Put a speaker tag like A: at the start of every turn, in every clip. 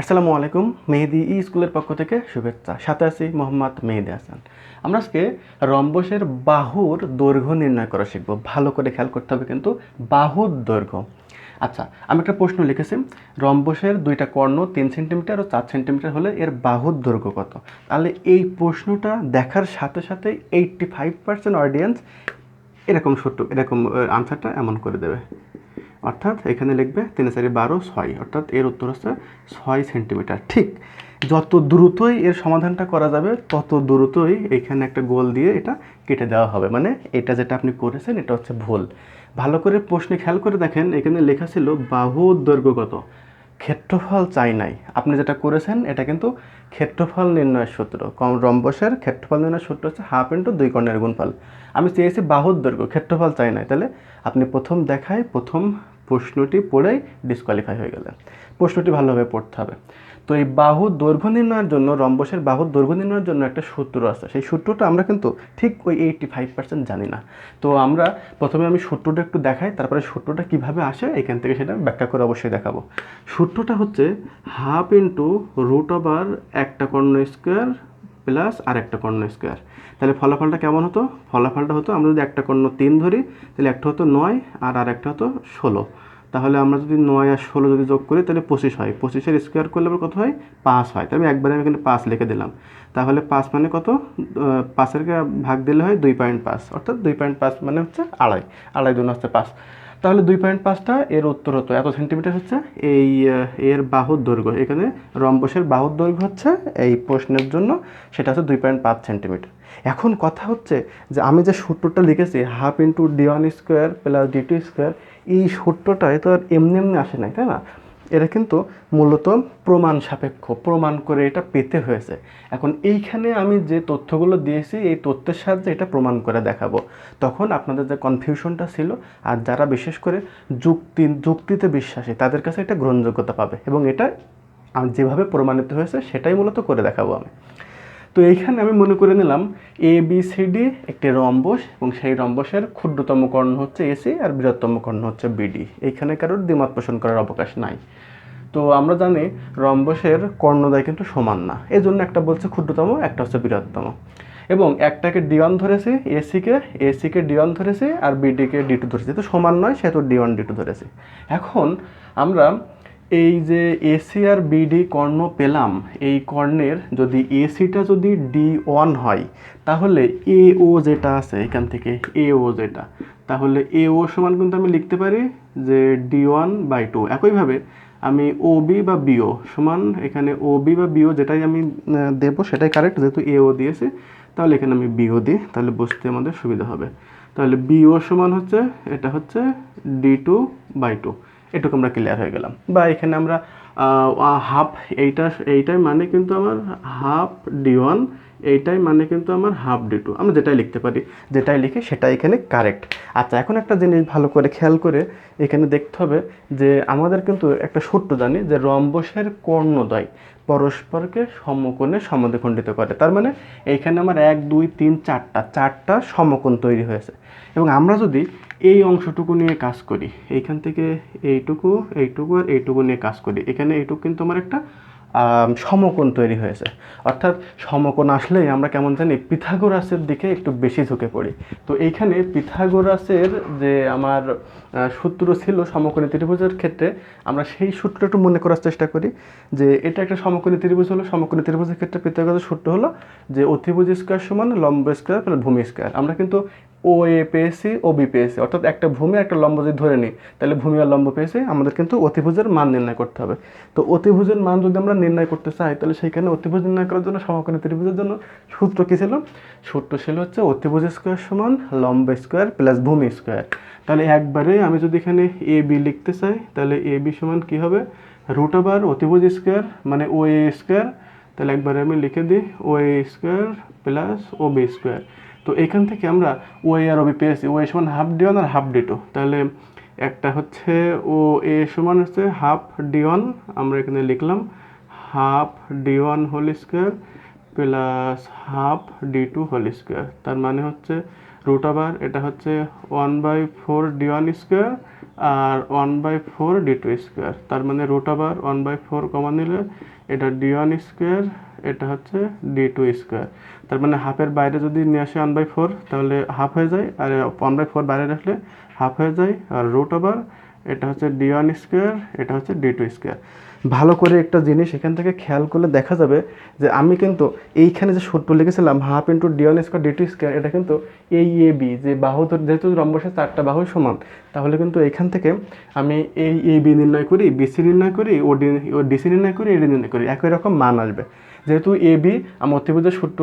A: আসসালামু আলাইকুম, মেহেদি ই স্কুলের পক্ষ থেকে শুভেচ্ছা। সাথে আছি মোহাম্মদ মেহেদি হাসান। আমরা আজকে রম্বসের বাহুর দৈর্ঘ্য নির্ণয় করা শিখব। ভালো করে খেয়াল করতে হবে কিন্তু বাহুর দৈর্ঘ্য। আচ্ছা আমি একটা প্রশ্ন লিখেছি। রম্বসের দুইটা কর্ণ তিন সেন্টিমিটার ও চার সেন্টিমিটার হলে এর বাহুর দৈর্ঘ্য কত? তাহলে এই প্রশ্নটা দেখার সাথে সাথে এইট্টি ফাইভ পার্সেন্ট অডিয়েন্স এরকম ছোট্ট এরকম আনসারটা এমন করে দেবে। অর্থাৎ এখানে লিখবে তিন চারি বারো ছয়, অর্থাৎ এর উত্তর হচ্ছে ছয় সেন্টিমিটার। ঠিক, যত দ্রুতই এর সমাধানটা করা যাবে, তত দ্রুতই এখানে একটা গোল দিয়ে এটা কেটে দেওয়া হবে। মানে এটা যেটা আপনি করেছেন, এটা হচ্ছে ভুল। ভালো করে প্রশ্নে খেয়াল করে দেখেন, এখানে লেখা ছিল বাহু দৈর্ঘ্য কত? ক্ষেত্রফল চাই নাই। আপনি যেটা করেছেন, এটা কিন্তু ক্ষেত্রফল নির্ণয়ের সূত্র। কম রম্বসের ক্ষেত্রফল নির্ণয়ের সূত্র হচ্ছে হাফ ইন্টু দুই কর্ণের গুণফল। আমি চেয়েছি বাহুর দৈর্ঘ্য, ক্ষেত্রফল চাই নাই। তাহলে আপনি প্রথম দেখায়, প্রথম প্রশ্নটি পড়েই ডিসকোয়ালিফাই হয়ে গেলেন। প্রশ্নটি ভালোভাবে পড়তে হবে। তো এই বাহু দৈর্ঘ্য নির্ণয়ের জন্য, রম্বসের বাহুর দৈর্ঘ্য নির্ণয়ের জন্য একটা সূত্র আছে। সেই সূত্রটা আমরা কিন্তু ঠিক ওই এইটটি ফাইভ পার্সেন্ট জানি না। তো আমরা প্রথমে আমি সূত্রটা একটু দেখাই, তারপরে সূত্রটা কীভাবে আসে, এখান থেকে সেটা ব্যাখ্যা করে অবশ্যই দেখাবো। সূত্রটা হচ্ছে হাফ ইন্টু রুট ওভার একটা কর্ণ স্কোয়ার প্লাস আর একটা কর্ণ স্কোয়ার তাহলে ফলাফলটা কেমন হতো? ফলাফলটা হতো, আমরা যদি একটা কর্ণ তিন ধরি, তাহলে একটা হতো নয় আর আর একটা হতো ষোলো। তাহলে আমরা যদি নয় আর ষোলো যদি যোগ করি, তাহলে পঁচিশ হয়। পঁচিশের স্কোয়ার করলে আবার কত হয়? পাঁচ হয়। তাহলে একবারে আমি এখানে পাঁচ লিখে দিলাম। তাহলে পাঁচ মানে কত? পাঁচের ভাগ দিলে হয় দুই পয়েন্ট পাঁচ। অর্থাৎ দুই পয়েন্ট পাঁচ মানে হচ্ছে আড়াই। আড়াই দুন হচ্ছে পাঁচ। তাহলে দুই পয়েন্ট পাঁচটা এর উত্তর হতো এত সেন্টিমিটার হচ্ছে এই এর বাহুর দৈর্ঘ্য। এখানে রম্বসের বাহুর দৈর্ঘ্য হচ্ছে এই প্রশ্নের জন্য, সেটা হচ্ছে দুই পয়েন্ট পাঁচ সেন্টিমিটার এখন কথা হচ্ছে যে আমি যে সূত্রটা লিখেছি half into D one square plus D two square এই সূত্রটায় তো আর এমনি এমনি আসে নাই, তাই না? এটা কিন্তু মূলত প্রমাণ সাপেক্ষ, প্রমাণ করে এটা পেতে হয়েছে। এখন এইখানে আমি যে তথ্যগুলো দিয়েছি, এই তথ্যের সাহায্যে এটা প্রমাণ করে দেখাবো। তখন আপনাদের যে কনফিউশনটা ছিল, আর যারা বিশেষ করে যুক্তি, যুক্তিতে বিশ্বাসী, তাদের কাছে এটা গ্রহণযোগ্যতা পাবে। এবং এটা যেভাবে প্রমাণিত হয়েছে, সেটাই মূলত করে দেখাবো আমি। তো এইখানে আমি মনে করে নিলাম এ বি সি ডি একটি রম্বস এবং সেই রম্বসের ক্ষুদ্রতম কর্ণ হচ্ছে এসি আর বৃহত্তম কর্ণ হচ্ছে বিডি এইখানে কারোর দ্বিমত পোষণ করার অবকাশ নাই। তো আমরা জানি রম্বসের কর্ণদয় কিন্তু সমান না। এই জন্য একটা বলছে ক্ষুদ্রতম, একটা হচ্ছে বৃহত্তম। এবং একটাকে ডি ওয়ান ধরেছে এসিকে এসিকে ডি ওয়ান ধরেছে আর বিডিকে ডি টু ধরেছে। তো সমান নয়, সেহেতু ডি ওয়ান ডি টু ধরেছে। এখন আমরা এই যে এসি আর বিডি কর্ণ পেলাম, এই কর্ণের যদি এসিটা যদি ডি ওয়ান হয়, তাহলে এ ও যেটা আছে এখান থেকে এ ও যেটা তাহলে এ ও সমান কিন্তু আমি লিখতে পারি যে ডি ওয়ান বাই টু একইভাবে আমি ও বি বা বিও সমান এখানে ও বি বা বিও যেটাই আমি দেবো সেটাই কারেক্ট যেহেতু এ ও দিয়েছে, তাহলে এখানে আমি বিও দিই, তাহলে বুঝতে আমাদের সুবিধা হবে। তাহলে বিও সমান হচ্ছে, এটা হচ্ছে ডি টু বাই টু এটুকু আমরা ক্লিয়ার হয়ে গেলাম। বা এখানে আমরা হাফ এইটা এইটাই মানে কিন্তু আমার হাফ ডি ওয়ান এইটাই মানে কিন্তু আমার হাফ ডি টু আমরা যেটাই লিখতে পারি, যেটাই লিখি সেটাই এখানে কারেক্ট আচ্ছা এখন একটা জিনিস ভালো করে খেয়াল করে এখানে দেখতে হবে যে আমাদের কিন্তু একটা সূত্র জানি যে রম্বসের কর্ণদ্বয় পরস্পরকে সমকোণে সমদ্বিখণ্ডিত করে। তার মানে এইখানে আমার এক, দুই, তিন, চারটা চারটা সমকোণ তৈরি হয়েছে। এবং আমরা যদি এই অংশটুকু নিয়ে কাজ করি, এইখান থেকে এইটুকু এইটুকু আর এইটুকু নিয়ে কাজ করি, এখানে এইটুকু কিন্তু আমার একটা সমকোণ তৈরি হয়েছে। অর্থাৎ সমকোণ আসলেই আমরা কেমন জানি পিথাগোরাসের দিকে একটু বেশি ঝুঁকে পড়ি। তো এইখানে পিথাগোরাসের যে আমার সূত্র ছিল সমকোণী ত্রিভুজের ক্ষেত্রে, আমরা সেই সূত্র একটু মনে করার চেষ্টা করি যে এটা একটা সমকোণী ত্রিভুজ হলো, সমকোণী ত্রিভুজের ক্ষেত্রে পিথাগোরাসের সূত্র হলো যে অতিভুজ স্কোয়ার সমান লম্ব স্কোয়ার ভূমি স্কোয়ার আমরা কিন্তু ও এ পেয়েছি ও বি পেয়েছি অর্থাৎ একটা ভূমি একটা লম্ব যদি ধরে নিই, তাহলে ভূমি আর লম্ব পেয়েছি আমাদের কিন্তু অতিভুজের মান নির্ণয় করতে হবে। তো অতিভুজের মান যদি আমরা নির্ণয় করতে চাই, তাহলে সেইখানে অতিভুজ নির্ণয় করার জন্য সমকোণী ত্রিভুজের জন্য সূত্র কী ছিল? সূত্র ছিল হচ্ছে অতিভুজ স্কোয়ার সমান লম্ব স্কোয়ার প্লাস ভূমি স্কোয়ার। তাহলে একবারে আমি যদি এখানে এ বি লিখতে চাই, তাহলে এ বি সমান কী হবে? রুট ওভার অতিভুজ স্কোয়ার মানে ও এ স্কোয়ার। তাহলে একবারে আমি লিখে দিই O A square plus O B square. তো এখান থেকে আমরা ও এ আর ও বি পেয়েছি ও এ সমান হাফ ডি ওয়ান আর হাফ ডি টু। তাহলে একটা হচ্ছে ও, এ সমান হচ্ছে হাফ ডি ওয়ান, আমরা এখানে লিখলাম half D one whole square plus half D two whole square. তার মানে হচ্ছে রুট ওভার এটা হচ্ছে one by four D one square R one by four D two square. তার মানে রুট আবার ওয়ান বাই ফোর কমন নিলে এটা ডি ওয়ান স্কোয়ার এটা হচ্ছে ডি টু স্কোয়ার তার মানে হাফের বাইরে যদি নিয়ে আসে ওয়ান বাই ফোর তাহলে হাফ হয়ে যায়। আর ওয়ান বাই ফোর বাইরে রাখলে হাফ হয়ে যায়। আর রুট আবার এটা হচ্ছে ডি ওয়ান স্কোয়ার এটা হচ্ছে ডি টু স্কোয়ার ভালো করে একটা জিনিস এখান থেকে খেয়াল করলে দেখা যাবে যে আমি কিন্তু এইখানে যে সূত্র লিখেছিলাম half into D one square D two square এটা কিন্তু এই এ বি যে বাহু যেহেতু রম্বসের চারটা বাহু সমান, তাহলে কিন্তু এখান থেকে আমি এই এ বি নির্ণয় করি বিসি নির্ণয় করি ও ডি ও ডিসি নির্ণয় করি এডি নির্ণয় করি, একই রকম মান আসবে। যেহেতু এ বি আমি অতিভুজের সূত্র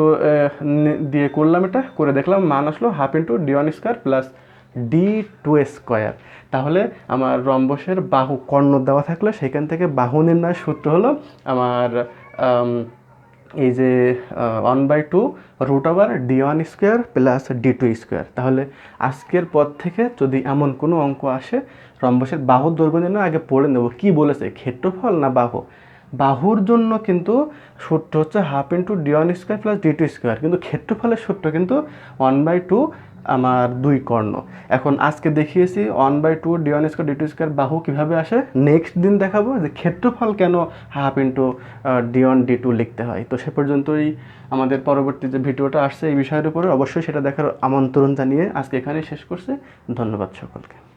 A: দিয়ে করলাম এটা, করে দেখলাম মান আসলো half into D one square plus D two square তাহলে আমার রম্বসের বাহু কর্ণ দেওয়া থাকলে, সেখান থেকে বাহু নির্ণয় সূত্র হলো আমার এই যে one by two root over D one square plus D two square তাহলে আজকের পর থেকে যদি এমন কোনো অঙ্ক আসে, রম্বসের বাহুর দৈর্ঘ্য নির্ণয় আগে পড়ে নেব। কি বলেছে? ক্ষেত্রফল না বাহু? বাহুর জন্য কিন্তু সূত্র হচ্ছে half into D one square plus D two square কিন্তু ক্ষেত্রফলের সূত্র কিন্তু ওয়ান বাই টু আমার দুই কর্ণ। এখন আজকে দেখিয়েছি one by two D one square D two square বাহু কীভাবে আসে। নেক্সট দিন দেখাবো যে ক্ষেত্রফল কেন half into D one D two লিখতে হয়। তো সে পর্যন্তই আমাদের পরবর্তী যে ভিডিওটা আসছে এই বিষয়ের উপরে অবশ্যই সেটা দেখার আমন্ত্রণ জানিয়ে আজকে এখানেই শেষ করছে। ধন্যবাদ সকলকে।